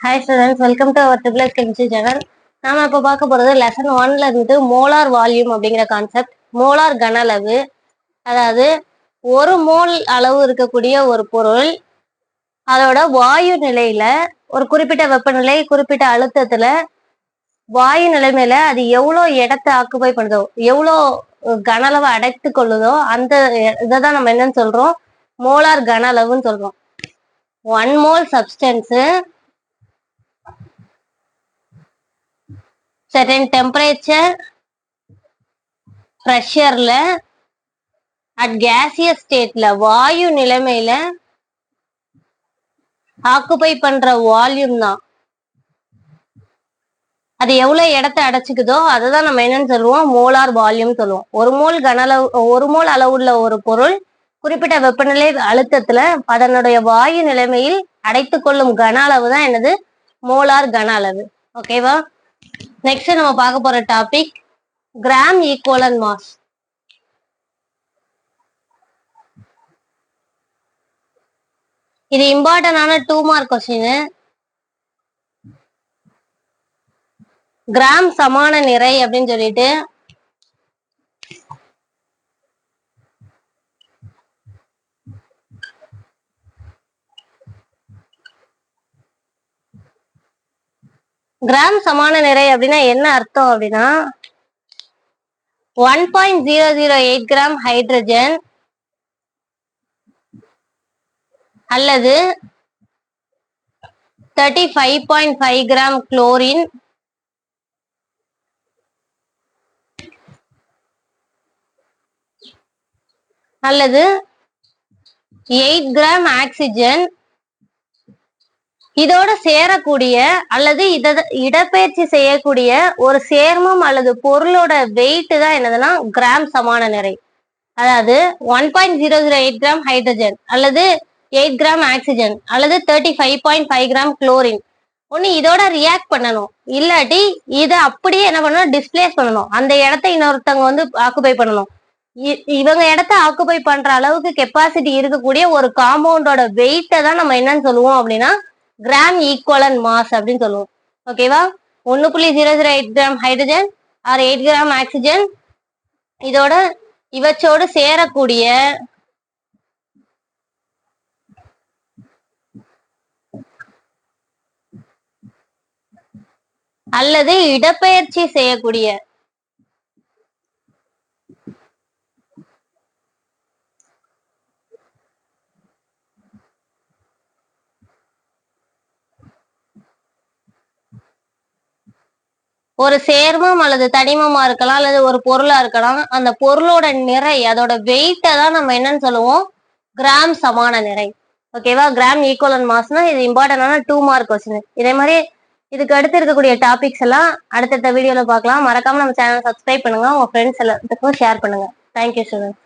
Hi students welcome to our triple S chemistry channel நாம இப்போ பார்க்க போறது லெசன் ஒன்ல இருந்து மோலார் வால்யூம் அப்படிங்கிற கான்செப்ட் மோலார் கன அளவு. அதாவது ஒரு மோல் அளவு இருக்கக்கூடிய ஒரு பொருள் அதோட வாயு நிலையில ஒரு குறிப்பிட்ட வெப்பநிலை குறிப்பிட்ட அழுத்தத்துல வாயு நிலைமையில அது எவ்வளோ இடத்தை ஆக்குபை பண்ணுதோ எவ்வளோ கன அளவை அடைத்து கொள்ளுதோ அந்த இதை தான் நம்ம என்னன்னு சொல்றோம் மோலார் கன அளவுன்னு சொல்றோம். One mole substance certain temperature ப்ரெஷர்ல அட் gaseous ஸ்டேட்ல வாயு நிலைமையில ஆக்குபை பண்ற வால்யூம் தான். அது எவ்வளவு இடத்தை அடைச்சிக்குதோ அதை தான் நம்ம என்னன்னு சொல்லுவோம் மோலார் வால்யூம் சொல்லுவோம். ஒரு மோல் கன அளவு ஒரு மோல் அளவுள்ள ஒரு பொருள் குறிப்பிட்ட வெப்பநிலை அழுத்தத்துல அதனுடைய வாயு நிலைமையில் அடைத்து கொள்ளும் கன அளவு தான் என்னது? மோலார் கன அளவு. ஓகேவா நெக்ஸ்ட் நம்ம பார்க்க போற டாபிக் கிராம் ஈக்குவலன் மாஸ் இது இம்பார்ட்டன்டான டூ மார்க் கொஸ்டின் கிராம் சமான நிறை அப்படின்னு சொல்லிட்டு கிராம் சமான நிறை அப்படின்னா என்ன அர்த்தம் அப்படின்னா one point zero zero eight gram hydrogen அல்லது thirty five point five gram chlorine அல்லது எயிட் கிராம் ஆக்சிஜன் இதோட சேரக்கூடிய அல்லது இத இடப்பெயர்ச்சி செய்யக்கூடிய ஒரு சேர்மம் அல்லது பொருளோட வெயிட் தான் என்னதுன்னா கிராம் சமான நிறை. அதாவது one point zero zero eight gram hydrogen அல்லது எயிட் கிராம் ஆக்சிஜன் அல்லது thirty five point five gram chlorine ஒன்று இதோட ரியாக்ட் பண்ணணும். இல்லாட்டி இதை அப்படியே என்ன பண்ணணும்? டிஸ்பிளேஸ் பண்ணணும். அந்த இடத்த இன்னொருத்தவங்க வந்து ஆக்குபை பண்ணணும். இவங்க இடத்த ஆக்குபை பண்ற அளவுக்கு கெப்பாசிட்டி இருக்கக்கூடிய ஒரு காம்பவுண்டோட வெயிட்டை தான் நம்ம என்னன்னு சொல்லுவோம் அப்படின்னா கிராம் ஈக்குவலன் மாஸ் அப்படின்னு சொல்லுவோம். ஓகேவா ஒன்னு புள்ளி zero zero eight gram hydrogen or eight gram oxygen இதோட இவற்றோடு சேரக்கூடிய அல்லது இடப்பெயர்ச்சி செய்யக்கூடிய ஒரு சேர்மம் அல்லது தனிமமா இருக்கலாம் அல்லது ஒரு பொருளா இருக்கலாம் அந்த பொருளோட நிறை அதோட வெயிட்டை தான் நம்ம என்னன்னு சொல்லுவோம்? கிராம் சமான நிறை. ஓகேவா கிராம் ஈக்குவலன் மாஸ்னா இது இம்பார்ட்டன்டான டூ மார்க் கொஸ்டின் இதே மாதிரி இதுக்கு அடுத்து இருக்கக்கூடிய டாபிக்ஸ் எல்லாம் அடுத்தடுத்த வீடியோல பார்க்கலாம். மறக்காம நம்ம சேனல் சப்ஸ்கிரைப் பண்ணுங்க. உங்க ஃப்ரெண்ட்ஸ் எல்லாத்துக்கும் ஷேர் பண்ணுங்க. Thank you students